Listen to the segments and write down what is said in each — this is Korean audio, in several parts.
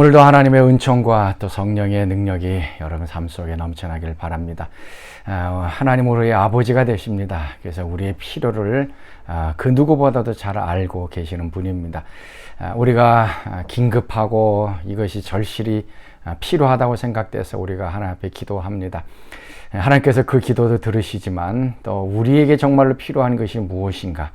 오늘도 하나님의 은총과 또 성령의 능력이 여러분 삶 속에 넘쳐나길 바랍니다. 아, 하나님 우리의 아버지가 되십니다. 그래서 우리의 필요를 아, 그 누구보다도 잘 알고 계시는 분입니다. 아, 우리가 긴급하고 이것이 절실히 필요하다고 생각돼서 우리가 하나님 앞에 기도합니다. 하나님께서 그 기도도 들으시지만 또 우리에게 정말로 필요한 것이 무엇인가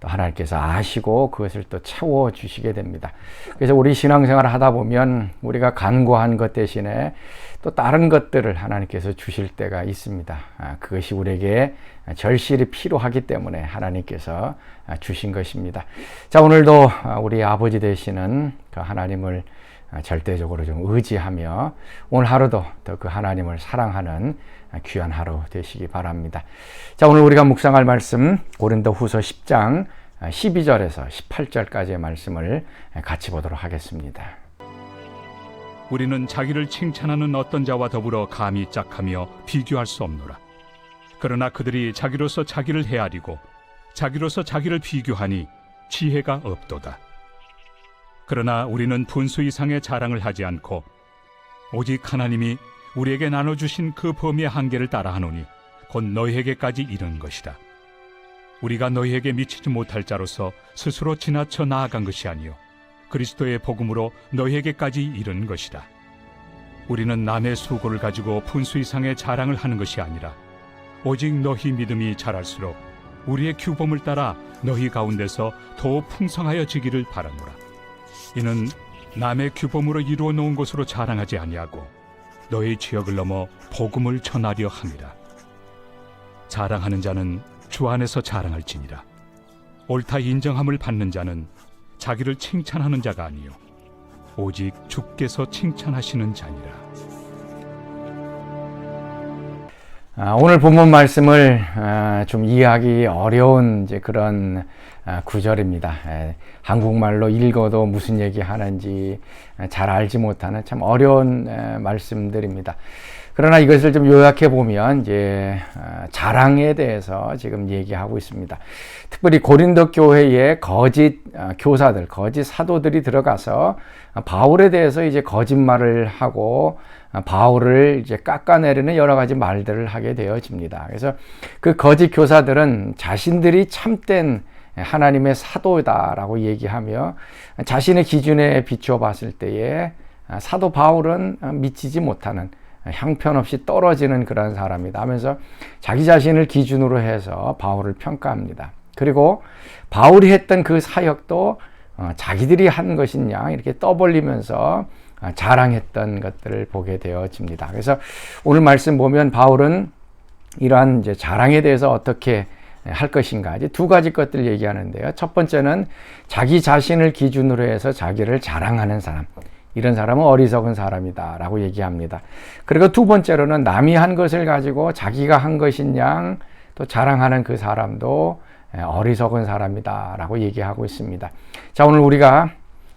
또 하나님께서 아시고 그것을 또 채워 주시게 됩니다. 그래서 우리 신앙생활을 하다 보면 우리가 간구한 것 대신에 또 다른 것들을 하나님께서 주실 때가 있습니다. 아, 그것이 우리에게 절실히 필요하기 때문에 하나님께서 주신 것입니다. 자, 오늘도 우리 아버지 되시는 그 하나님을 절대적으로 좀 의지하며 오늘 하루도 더 그 하나님을 사랑하는 귀한 하루 되시기 바랍니다. 자, 오늘 우리가 묵상할 말씀 고린도 후서 10장 12절에서 18절까지의 말씀을 같이 보도록 하겠습니다. 우리는 자기를 칭찬하는 어떤 자와 더불어 감히 짝하며 비교할 수 없노라. 그러나 그들이 자기로서 자기를 헤아리고 자기로서 자기를 비교하니 지혜가 없도다. 그러나 우리는 분수 이상의 자랑을 하지 않고 오직 하나님이 우리에게 나눠주신 그 범위의 한계를 따라하노니 곧 너희에게까지 이른 것이다. 우리가 너희에게 미치지 못할 자로서 스스로 지나쳐 나아간 것이 아니요 그리스도의 복음으로 너희에게까지 이른 것이다. 우리는 남의 수고를 가지고 분수 이상의 자랑을 하는 것이 아니라 오직 너희 믿음이 자랄수록 우리의 규범을 따라 너희 가운데서 더 풍성하여지기를 바라노라. 이는 남의 규범으로 이루어 놓은 것으로 자랑하지 아니하고 너희 지역을 넘어 복음을 전하려 함이라. 자랑하는 자는 주 안에서 자랑할지니라. 옳다 인정함을 받는 자는 자기를 칭찬하는 자가 아니요 오직 주께서 칭찬하시는 자니라. 오늘 본문 말씀을 아, 좀 이해하기 어려운 이제 그런 아, 구절입니다. 에, 한국말로 읽어도 무슨 얘기 하는지 잘 알지 못하는 참 어려운 에, 말씀들입니다. 그러나 이것을 좀 요약해 보면 이제 자랑에 대해서 지금 얘기하고 있습니다. 특별히 고린도 교회에 거짓 교사들, 거짓 사도들이 들어가서 바울에 대해서 이제 거짓말을 하고 바울을 이제 깎아내리는 여러 가지 말들을 하게 되어집니다. 그래서 그 거짓 교사들은 자신들이 참된 하나님의 사도다라고 얘기하며 자신의 기준에 비추어 봤을 때에 사도 바울은 미치지 못하는 형편없이 떨어지는 그런 사람이다 하면서 자기 자신을 기준으로 해서 바울을 평가합니다. 그리고 바울이 했던 그 사역도 어, 자기들이 한 것이냐 이렇게 떠벌리면서 자랑했던 것들을 보게 되어집니다. 그래서 오늘 말씀 보면 바울은 이러한 이제 자랑에 대해서 어떻게 할 것인가 이제 두 가지 것들 얘기하는데요. 첫 번째는 자기 자신을 기준으로 해서 자기를 자랑하는 사람. 이런 사람은 어리석은 사람이다 라고 얘기합니다. 그리고 두 번째로는 남이 한 것을 가지고 자기가 한 것인 양 또 자랑하는 그 사람도 어리석은 사람이다 라고 얘기하고 있습니다. 자, 오늘 우리가 아,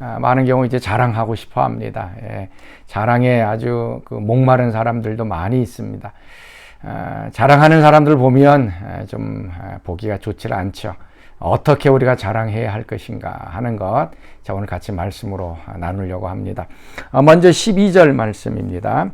많은 경우 이제 자랑하고 싶어 합니다. 예, 자랑에 아주 그 목마른 사람들도 많이 있습니다. 아, 자랑하는 사람들 보면 좀 보기가 좋지 않죠. 어떻게 우리가 자랑해야 할 것인가 하는 것. 자, 오늘 같이 말씀으로 나누려고 합니다. 어, 먼저 12절 말씀입니다.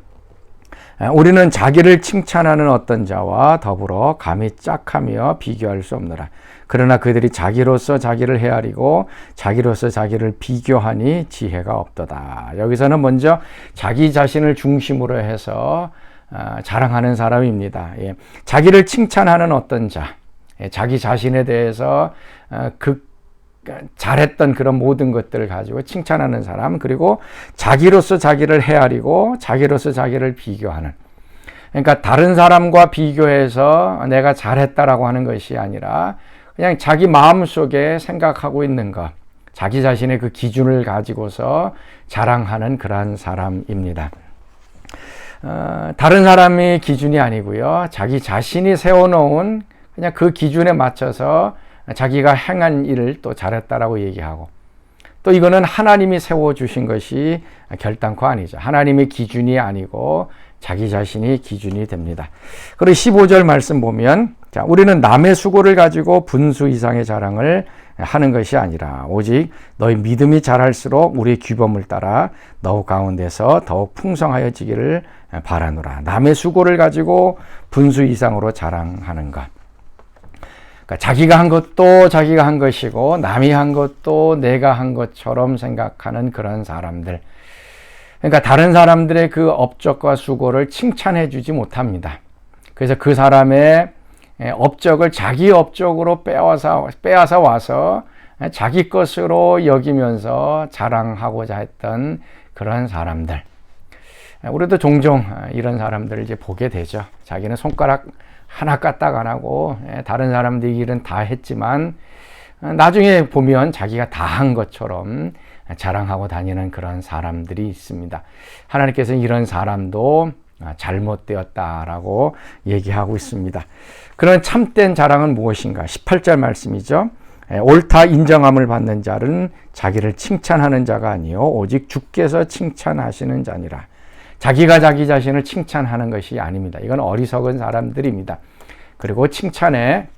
우리는 자기를 칭찬하는 어떤 자와 더불어 감히 짝하며 비교할 수 없느라. 그러나 그들이 자기로서 자기를 헤아리고 자기로서 자기를 비교하니 지혜가 없도다. 여기서는 먼저 자기 자신을 중심으로 해서 어, 자랑하는 사람입니다. 예. 자기를 칭찬하는 어떤 자. 예, 자기 자신에 대해서 어, 그 잘했던 그런 모든 것들을 가지고 칭찬하는 사람 그리고 자기로서 자기를 헤아리고 자기로서 자기를 비교하는 그러니까 다른 사람과 비교해서 내가 잘했다라고 하는 것이 아니라 그냥 자기 마음 속에 생각하고 있는 것 자기 자신의 그 기준을 가지고서 자랑하는 그러한 사람입니다. 어, 다른 사람의 기준이 아니고요. 자기 자신이 세워놓은 그냥 그 기준에 맞춰서 자기가 행한 일을 또 잘했다라고 얘기하고 또 이거는 하나님이 세워주신 것이 결단코 아니죠. 하나님의 기준이 아니고 자기 자신이 기준이 됩니다. 그리고 15절 말씀 보면 자, 우리는 남의 수고를 가지고 분수 이상의 자랑을 하는 것이 아니라 오직 너희 믿음이 자랄수록 우리의 규범을 따라 너희 가운데서 더욱 풍성하여지기를 바라노라. 남의 수고를 가지고 분수 이상으로 자랑하는 것. 그러니까 자기가 한 것도 자기가 한 것이고 남이 한 것도 내가 한 것처럼 생각하는 그런 사람들. 그러니까 다른 사람들의 그 업적과 수고를 칭찬해 주지 못합니다. 그래서 그 사람의 업적을 자기 업적으로 빼앗아, 빼앗아 와서 자기 것으로 여기면서 자랑하고자 했던 그런 사람들. 우리도 종종 이런 사람들을 이제 보게 되죠. 자기는 손가락 하나 까딱 안 하고 다른 사람들이 일은 다 했지만 나중에 보면 자기가 다 한 것처럼 자랑하고 다니는 그런 사람들이 있습니다. 하나님께서는 이런 사람도 잘못되었다라고 얘기하고 있습니다. 그런 참된 자랑은 무엇인가? 18절 말씀이죠. 옳다 인정함을 받는 자는 자기를 칭찬하는 자가 아니요 오직 주께서 칭찬하시는 자니라. 자기가 자기 자신을 칭찬하는 것이 아닙니다. 이건 어리석은 사람들입니다. 그리고 칭찬에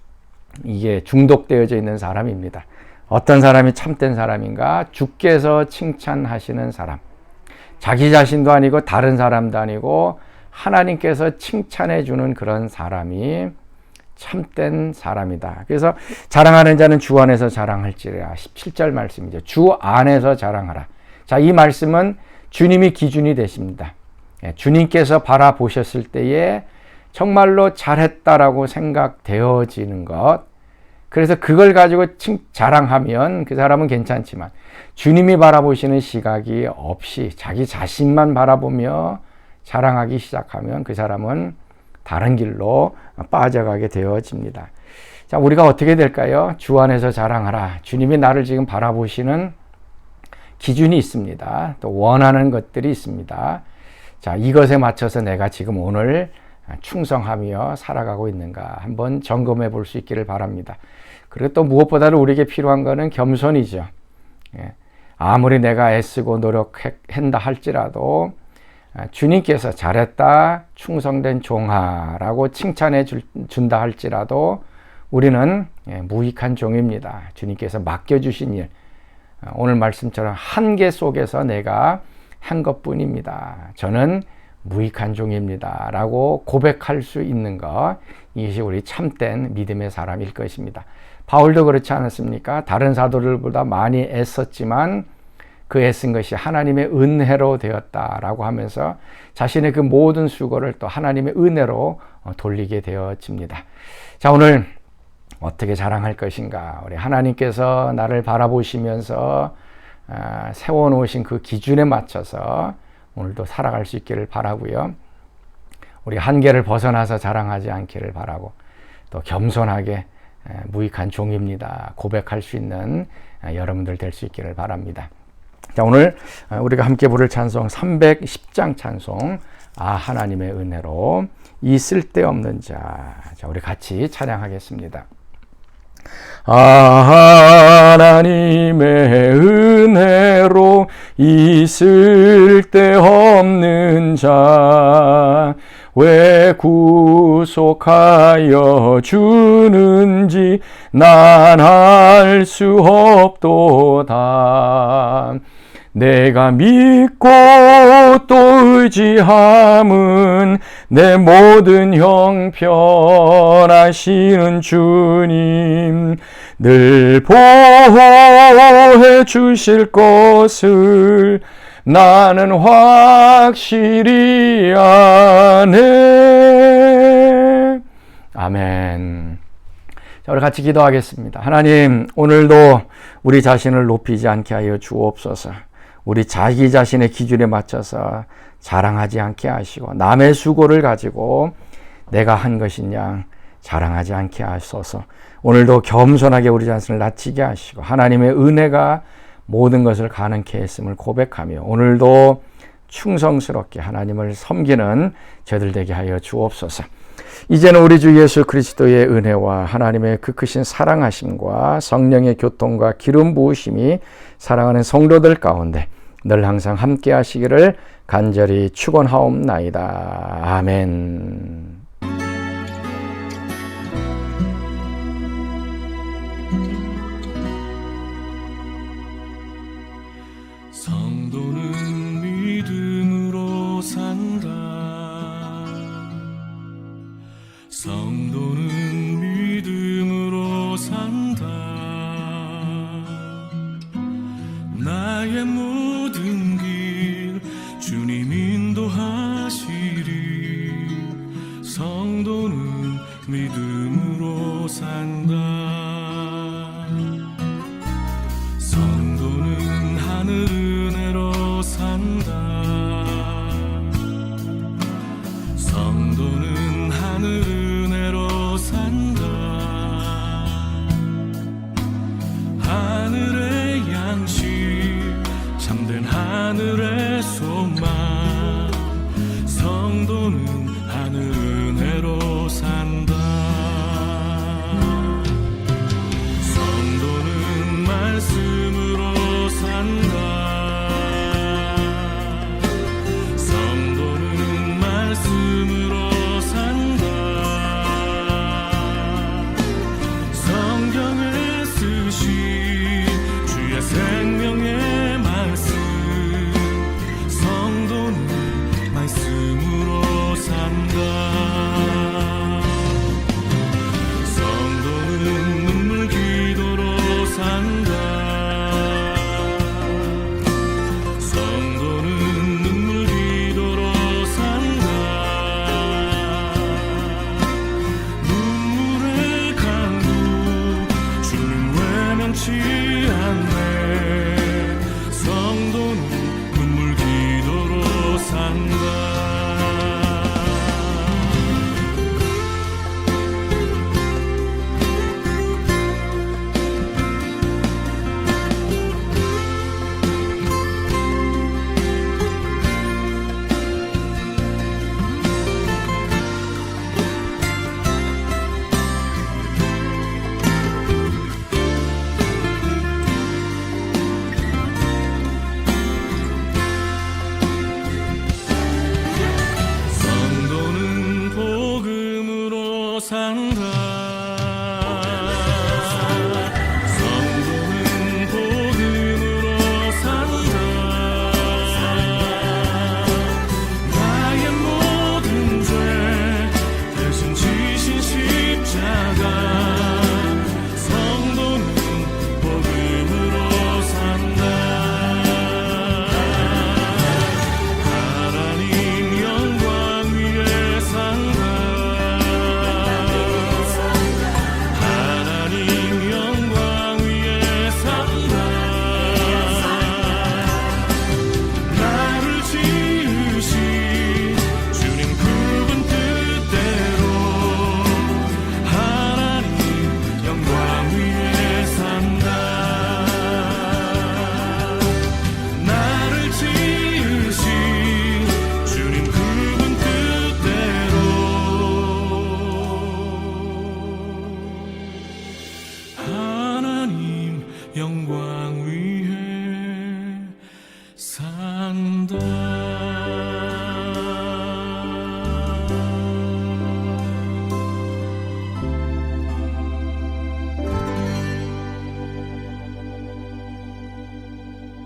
이게 중독되어져 있는 사람입니다. 어떤 사람이 참된 사람인가? 주께서 칭찬하시는 사람. 자기 자신도 아니고 다른 사람도 아니고 하나님께서 칭찬해 주는 그런 사람이 참된 사람이다. 그래서 자랑하는 자는 주 안에서 자랑할지라 17절 말씀이죠. 주 안에서 자랑하라. 자, 이 말씀은 주님이 기준이 되십니다. 예, 주님께서 바라보셨을 때에 정말로 잘했다라고 생각되어지는 것. 그래서 그걸 가지고 칭, 자랑하면 그 사람은 괜찮지만 주님이 바라보시는 시각이 없이 자기 자신만 바라보며 자랑하기 시작하면 그 사람은 다른 길로 빠져가게 되어집니다. 자, 우리가 어떻게 될까요? 주 안에서 자랑하라. 주님이 나를 지금 바라보시는 기준이 있습니다. 또 원하는 것들이 있습니다. 자, 이것에 맞춰서 내가 지금 오늘 충성하며 살아가고 있는가 한번 점검해 볼 수 있기를 바랍니다. 그리고 또 무엇보다도 우리에게 필요한 것은 겸손이죠. 예. 아무리 내가 애쓰고 노력한다 할지라도 주님께서 잘했다, 충성된 종하라고 칭찬해 준다 할지라도 우리는 예, 무익한 종입니다. 주님께서 맡겨주신 일, 오늘 말씀처럼 한계 속에서 내가 한 것뿐입니다. 저는 무익한 종입니다. 라고 고백할 수 있는 것, 이것이 우리 참된 믿음의 사람일 것입니다. 바울도 그렇지 않았습니까? 다른 사도들보다 많이 애썼지만 그 애쓴 것이 하나님의 은혜로 되었다라고 하면서 자신의 그 모든 수고를 또 하나님의 은혜로 어, 돌리게 되어집니다. 자, 오늘 어떻게 자랑할 것인가? 우리 하나님께서 나를 바라보시면서 아, 세워놓으신 그 기준에 맞춰서 오늘도 살아갈 수 있기를 바라고요. 우리 한계를 벗어나서 자랑하지 않기를 바라고 또 겸손하게 무익한 종입니다. 고백할 수 있는 여러분들 될 수 있기를 바랍니다. 자, 오늘 우리가 함께 부를 찬송 310장 찬송 아 하나님의 은혜로 이 쓸데없는 자. 자, 우리 같이 찬양하겠습니다. 아, 하나님의 은혜로 있을 데 없는 자, 왜 구속하여 주는지 난 알 수 없도다. 내가 믿고 또 의지함은 내 모든 형편하시는 주님 늘 보호해 주실 것을 나는 확실히 아네. 아멘. 자, 우리 같이 기도하겠습니다. 하나님, 오늘도 우리 자신을 높이지 않게 하여 주옵소서. 우리 자기 자신의 기준에 맞춰서 자랑하지 않게 하시고 남의 수고를 가지고 내가 한 것이냐 자랑하지 않게 하소서. 오늘도 겸손하게 우리 자신을 낮추게 하시고 하나님의 은혜가 모든 것을 가능케 했음을 고백하며 오늘도 충성스럽게 하나님을 섬기는 저들 되게 하여 주옵소서. 이제는 우리 주 예수 그리스도의 은혜와 하나님의 그 크신 사랑하심과 성령의 교통과 기름 부으심이 사랑하는 성도들 가운데 늘 항상 함께 하시기를 간절히 축원하옵나이다. 아멘. 나의 모든 하늘의